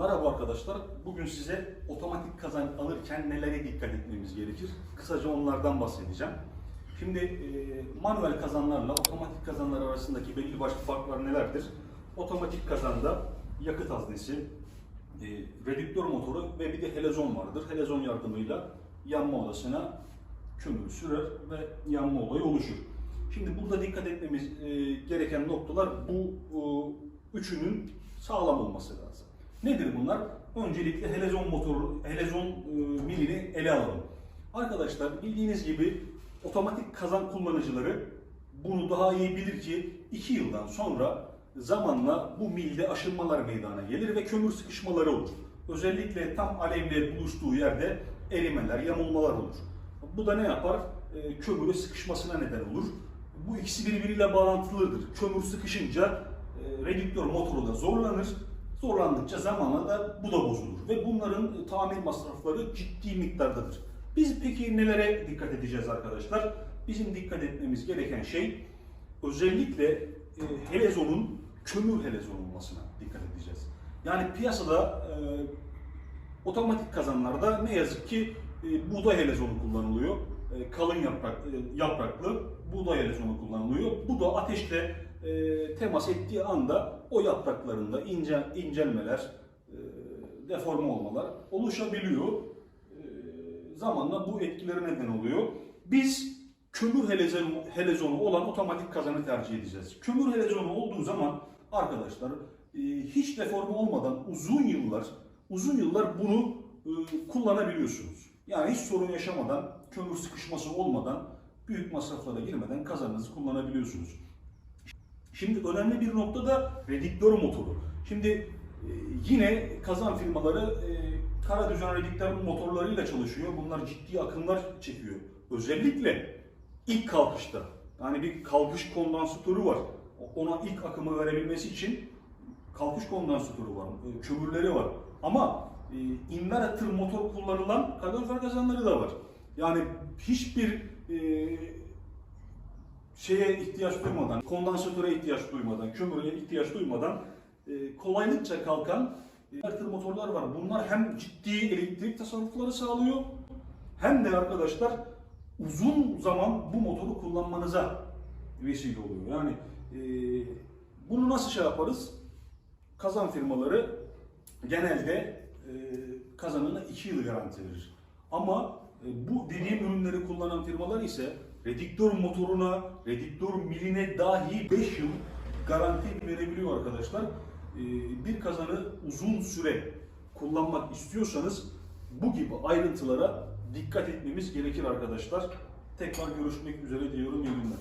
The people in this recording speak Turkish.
arkadaşlar. Bugün size otomatik kazan alırken nelere dikkat etmemiz gerekir? Kısaca onlardan bahsedeceğim. Şimdi e, manuel kazanlarla otomatik kazanlar arasındaki belli başlı farklar nelerdir? Otomatik kazanda yakıt haznesi, e, redüktör motoru ve bir de helezon vardır. Helezon yardımıyla yanma odasına kömür sürer ve yanma olayı oluşur. Şimdi burada dikkat etmemiz e, gereken noktalar bu üçünün sağlam olması lazım. Nedir bunlar? Öncelikle helezon motoru, helezon e, milini ele alalım. Arkadaşlar bildiğiniz gibi otomatik kazan kullanıcıları bunu daha iyi bilir ki 2 yıldan sonra zamanla bu milde aşınmalar meydana gelir ve kömür sıkışmaları olur. Özellikle tam alevle buluştuğu yerde erimeler, yamulmalar olur. Bu da ne yapar? E, kömürün sıkışmasına neden olur. Bu ikisi birbiriyle bağlantılıdır. Kömür sıkışınca e, redüktör motoru da zorlanır. Zorlandıkça zamanla da bu da bozulur. Ve bunların tamir masrafları ciddi miktardadır. Biz peki nelere dikkat edeceğiz arkadaşlar? Bizim dikkat etmemiz gereken şey özellikle e, helezonun kömür helezon olmasına dikkat edeceğiz. Yani piyasada e, otomatik kazanlarda ne yazık ki e, buğday helezonu kullanılıyor. E, kalın yaprak, e, yapraklı buğday helezonu kullanılıyor. Bu da ateşle e, temas ettiği anda o yapraklarında ince incelmeler, e, deforme olmalar oluşabiliyor. E, zamanla bu etkileri neden oluyor. Biz kömür helezonu, helezonu olan otomatik kazanı tercih edeceğiz. Kömür helezonu olduğu zaman arkadaşlar e, hiç deforme olmadan uzun yıllar uzun yıllar bunu e, kullanabiliyorsunuz. Yani hiç sorun yaşamadan, kömür sıkışması olmadan, büyük masraflara girmeden kazanınızı kullanabiliyorsunuz. Şimdi önemli bir nokta da redüktör motoru. Şimdi e, yine kazan firmaları e, kara düzen redüktör motorlarıyla çalışıyor. Bunlar ciddi akımlar çekiyor. Özellikle ilk kalkışta. Yani bir kalkış kondansatörü var. Ona ilk akımı verebilmesi için kalkış kondansatörü var, e, kömürleri var. Ama e, inverter motor kullanılan kalorifer kazanları da var. Yani hiçbir e, şeye ihtiyaç duymadan, kondansatöre ihtiyaç duymadan, kömüre ihtiyaç duymadan e, kolaylıkça kalkan e, motorlar var. Bunlar hem ciddi elektrik tasarrufları sağlıyor hem de arkadaşlar uzun zaman bu motoru kullanmanıza vesile oluyor. Yani e, bunu nasıl şey yaparız? Kazan firmaları genelde e, kazanına 2 yıl garanti verir. Ama e, bu dediğim ürünleri kullanan firmalar ise redüktör motoruna, redüktör miline dahi 5 yıl garanti verebiliyor arkadaşlar. E, bir kazanı uzun süre kullanmak istiyorsanız bu gibi ayrıntılara dikkat etmemiz gerekir arkadaşlar. Tekrar görüşmek üzere diyorum. İyi günler.